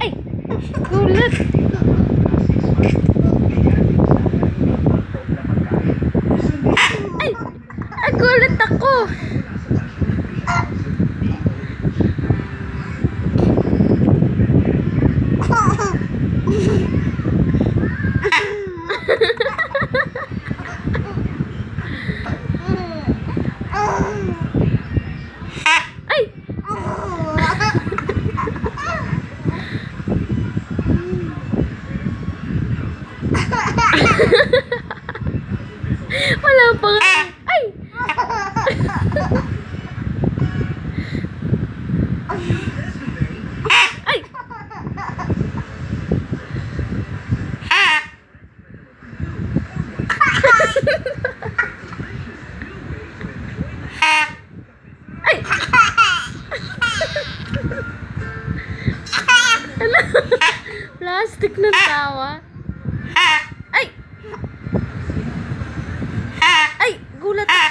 Ay! Gulat! Ay! Ay, gulat ako! Wala pa nga. Ay! Ay! Ala, Plastic na tawa. Ay! Ay! Gulat ako.